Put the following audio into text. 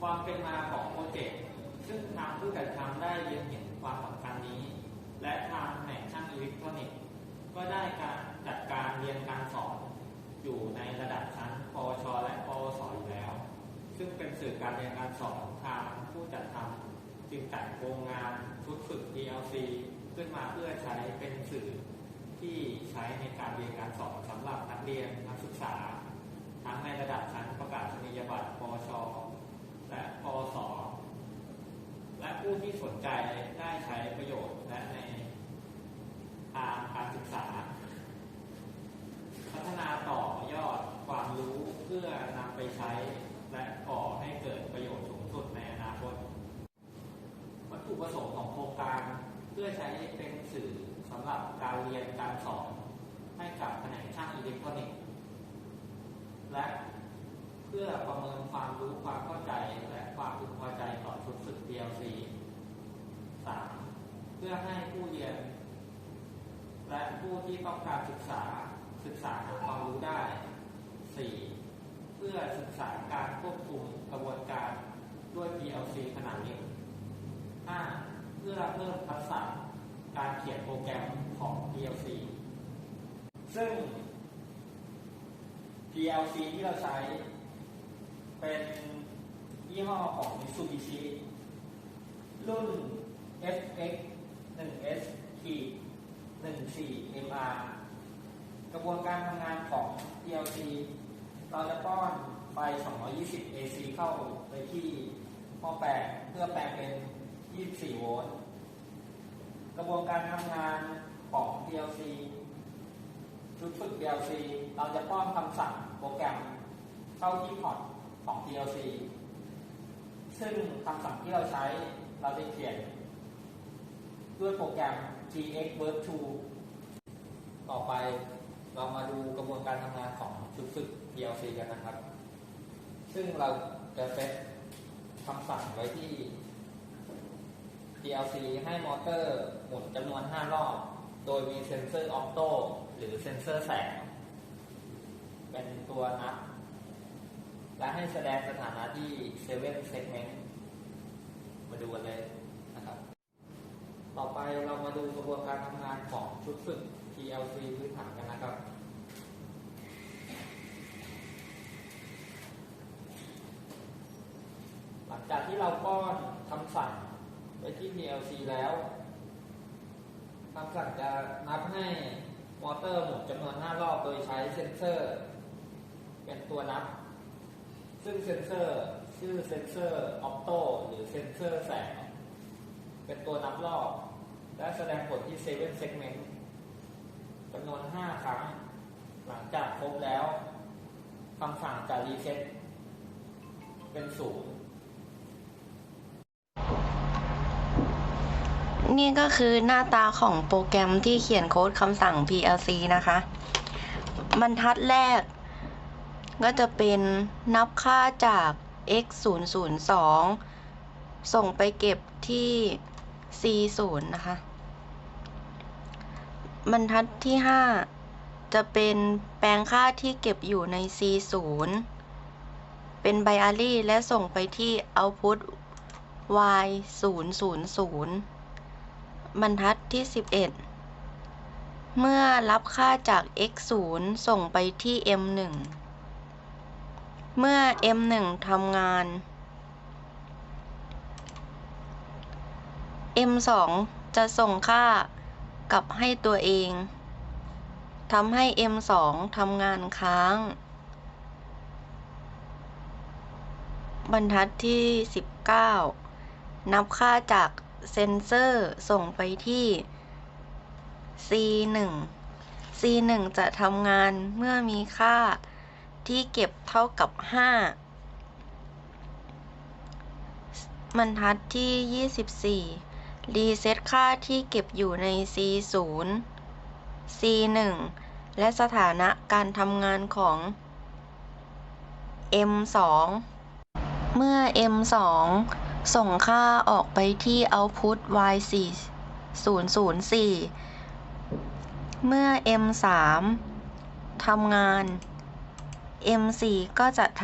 ความเป็นมาของโปรเจกต์ซึ่งทางผู้จัดทำได้เรียนเห็นความสำคัญนี้ และทางแผนกช่างอิเล็กทรอนิกส์ก็ได้การจัดการเรียนการสอนอยู่ในระดับชั้นปวช และปวสอยู่แล้ว ซึ่งเป็นสื่อการเรียนการสอนทางผู้จัดทำจึงจัดโครงงานชุดฝึก DLC ขึ้นมาเพื่อใช้เป็นสื่อที่ใช้ในการเรียนการสอนสำหรับนักเรียนนักศึกษา ทั้งในระดับชั้นประกาศนียบัตรปวช และปวส และผู้ที่สนใจได้ใช้ประโยชน์และในทางการศึกษา พัฒนาต่อยอดความรู้เพื่อนำไปใช้ และก่อให้เกิดประโยชน์สูงสุดในอนาคต วัตถุประสงค์ของโครงการเพื่อใช้เป็นสื่อสำหรับการเรียนการสอนให้กับแผนกช่างอิเล็กทรอนิกส์และ เพื่อประเมินความรู้ความเข้าใจและความพึงพอใจต่อชุดฝึก DLC 3. เพื่อให้ผู้เรียน และผู้ที่ต้องการศึกษาศึกษาหาความรู้ได้ 4. เพื่อศึกษาการควบคุมกระบวนการด้วย PLC ขนาดเล็ก 5. เพื่อเพิ่มทักษะการเขียนโปรแกรมของ PLC ซึ่ง PLC ที่เราใช้ เป็นยี่ห้อของ Mitsubishi รุ่น FX 1S ขีด14 MR กระบวนการทำงานของ PLC เราจะป้อนไฟ 220 AC เข้าไปที่ห้อแปลเพื่อแปลงเป็น 24 โวลต์ กระบวนการทำงานของ PLC ชุดฝึก PLC เราจะป้อนคำสั่งโปรแกรมเข้าที่พอร์ต ของ PLC ซึ่งคำสั่งที่เราใช้เราจะเขียนด้วยโปรแกรม GX Work 2ต่อไปเรามาดูกระบวนการทำงานของชุดฝึก PLC กันนะครับ ซึ่งเราจะเซตคำสั่งไว้ที่ PLC ให้มอเตอร์หมุนจำนวน 5 รอบ โดยมีเซนเซอร์ออโต้หรือเซนเซอร์แสง เป็นตัวนับ และให้แสดงสถานะที่7 segment มาดูกันเลยนะครับ ต่อไปเรามาดูกระบวนการทำงานของชุดฝึก PLC พื้นฐานกันนะครับ หลังจากที่เราป้อนคำสั่งไปที่ PLC แล้วคำสั่งจะนับให้มอเตอร์หมุนจำนวน 5 รอบโดยใช้เซ็นเซอร์ เป็นตัวนับ ซึ่งเซนเซอร์ชื่อเซนเซอร์ออปโตหรือเซนเซอร์แสง เป็นตัวนับรอบ และแสดงผลที่7 segment จำนวน 5 ครั้ง หลังจากครบแล้วคำสั่งจะรีเซ็ตเป็นศูนย์นี่ก็คือหน้าตาของโปรแกรมที่เขียนโค้ดคำสั่ง PLC นะคะ บรรทัดแรก ก็จะเป็นนับค่าจาก x 0 0 2 ส่งไปเก็บที่ c 0นะคะ บรรทัดที่ 5 จะเป็นแปลงค่าที่เก็บอยู่ใน c 0เป็นไบอารี่และส่งไปที่ output y 0 0 0 บรรทัดที่ 11 เมื่อรับค่าจาก x 0ส่งไปที่ m 1 เมื่อ m 1 ทำงาน m 2 จะส่งค่ากลับให้ตัวเอง ทำให้ m 2 ทำงานค้าง บรรทัดที่ 19 นับค่าจากเซนเซอร์ส่งไปที่ C 1 C 1 จะทำงานเมื่อมีค่า ที่เก็บเท่ากับ5บรรทัดที่24รีเซ็ตค่าที่เก็บอยู่ใน C 0 C 1และสถานะการทำงานของ M 2เมื่อ M 2ส่งค่าออกไปที่ output y 4 0 0 4เมื่อ M 3ทำงาน M 4 ก็จะทำ